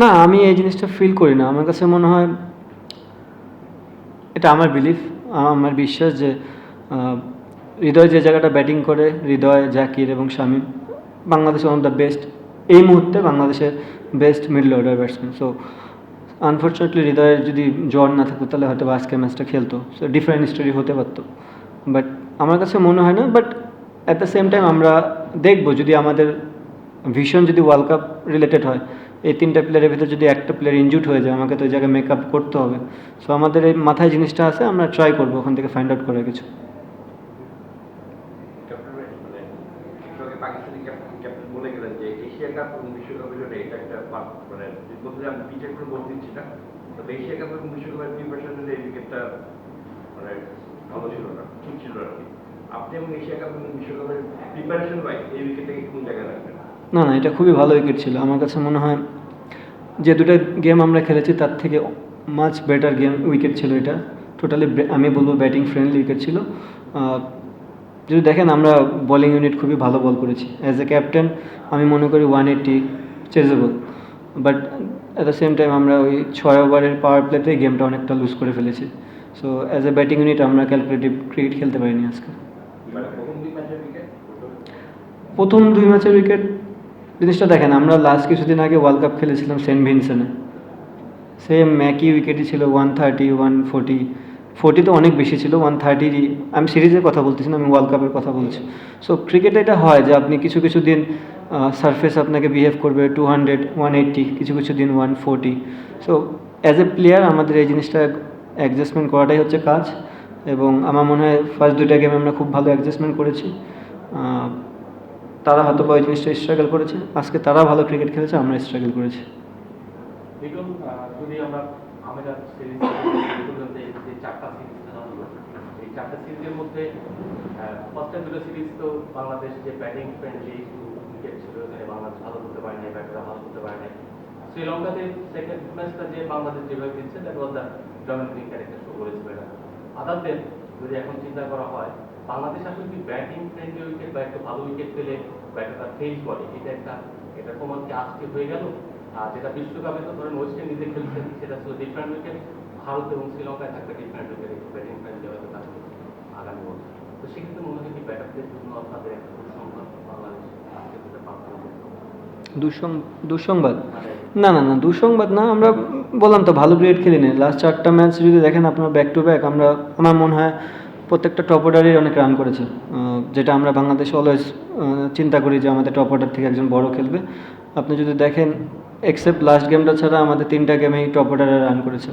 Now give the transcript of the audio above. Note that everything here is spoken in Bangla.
না, আমি এই জিনিসটা ফিল করি না। আমার কাছে মনে হয় এটা আমার বিলিফ আমার বিশ্বাস যে হৃদয় যে জায়গাটা ব্যাটিং করে, হৃদয়, জাকির এবং Shamim, Bangladesh one of the best এই মুহূর্তে বাংলাদেশের best middle order batsman so unfortunately হৃদয়ের যদি জ্বর না থাকতো তাহলে হয়তো আজকে ম্যাচটা খেলতো। সো ডিফারেন্ট স্টোরি হতে পারতো। বাট আমার কাছে মনে হয় না but at the same time আমরা দেখব, যদি আমাদের ভীষণ যদি ওয়ার্ল্ড কাপ রিলেটেড হয়, এই তিনটা প্লেয়ারের ভিতরে যদি একটা প্লেয়ার ইনজুড হয়ে যায়, আমাকে তো ওই জায়গায় মেক আপ করতে হবে। সো আমাদের এই মাথায় জিনিসটা আছে, আমরা ট্রাই করব ওখান থেকে ফাইন্ড আউট করার কিছু। আপনি এবং এশিয়া কাপ এবং বিশ্বকাপের প্রিপারেশন ওয়াইজ এই উইকেটটাকে কোন জায়গায় রাখবেন? না না এটা খুবই ভালো উইকেট ছিল। আমার কাছে মনে হয় যে দুটো গেম আমরা খেলেছি তার থেকে মাচ বেটার গেম উইকেট ছিল এটা। টোটালি আমি বলব ব্যাটিং ফ্রেন্ডলি উইকেট ছিল। যদি দেখেন আমরা বোলিং ইউনিট খুবই ভালো বল করেছি। অ্যাজ এ ক্যাপ্টেন আমি মনে করি one eighty chaseable but at the same time আমরা ওই ছয় ওভারের পাওয়ার প্লেতেই গেমটা অনেকটা লুজ করে ফেলেছি। So as a batting unit আমরা ক্যালকুলেটিভ ক্রিকেট খেলতে পারিনি আজকে। প্রথম দুই ম্যাচের উইকেট প্রথম দুই ম্যাচের উইকেট জিনিসটা দেখেন, আমরা লাস্ট কিছুদিন আগে ওয়ার্ল্ড কাপ খেলেছিলাম সেন্ট ভিনসেনে সেম ম্যাকি উইকেটই ছিল one thirty one forty forty তো অনেক বেশি ছিল ওয়ান থার্টি আমি সিরিজের কথা বলতেছি না, আমি ওয়ার্ল্ড কাপের কথা বলছি। সো ক্রিকেটে এটা হয় যে আপনি কিছু কিছু দিন সারফেস আপনাকে বিহেভ করবে টু হান্ড্রেড ওয়ান এইট্টি কিছু কিছু দিন one forty so as a player আমাদের এই জিনিসটা অ্যাডজাস্টমেন্ট করাটাই হচ্ছে কাজ। এবং আমার মনে হয় ফার্স্ট দুইটা গেমে আমরা খুব ভালো অ্যাডজাস্টমেন্ট করেছি। তারা হয়তো বা ওই জিনিসটা স্ট্রাগল করেছে। আজকে তারা ভালো ক্রিকেট খেলেছে, আমরা স্ট্রাগল করেছি। সিরিজ তো বাংলাদেশ যে ব্যাটিং ভালো করতে ভালো করতে শ্রীলঙ্কাতে সেকেন্ড ম্যাচটা যে বাংলাদেশ যেভাবে যদি এখন চিন্তা করা হয় বাংলাদেশ আসলে কি ব্যাটিং ফ্রেন্ডলি উইকেট বা একটা ভালো উইকেট পেলে ব্যাটাররা ফেল করে এটা একটা এটা প্রমাণ কি আজকে হয়ে গেল? আর যেটা বিশ্বকাপে তো ধরেন ওয়েস্ট ইন্ডিজে খেলছেন সেটা ছিল ডিফারেন্ট উইকেট ভারত এবং শ্রীলঙ্কায় থাকবে ডিফারেন্ট উইকেট ব্যাটিং ফ্রেন্ডলি হয়তো থাকবে আগামী বছর। তো সেক্ষেত্রে মনে হয় কি ব্যাটারদের জন্য আপনাদের একটা দুঃসংবাদ বাংলাদেশ আজকে যেটা পারফর্ম দুঃসং দুঃসংবাদ? মানে না না না দুঃসংবাদ না আমরা বললাম তো ভালো ক্রিকেট খেলি না লাস্ট চারটা ম্যাচ যদি দেখেন আপনার ব্যাক টু ব্যাক আমরা আমার মনে হয় প্রত্যেকটা টপ অর্ডারই অনেক রান করেছে। যেটা আমরা বাংলাদেশে অলওয়েজ চিন্তা করি যে আমাদের টপ অর্ডার থেকে একজন বড় খেলবে। আপনি যদি দেখেন এক্সেপ্ট লাস্ট গেমটা ছাড়া আমাদের তিনটা গেমেই টপ অর্ডারে রান করেছে।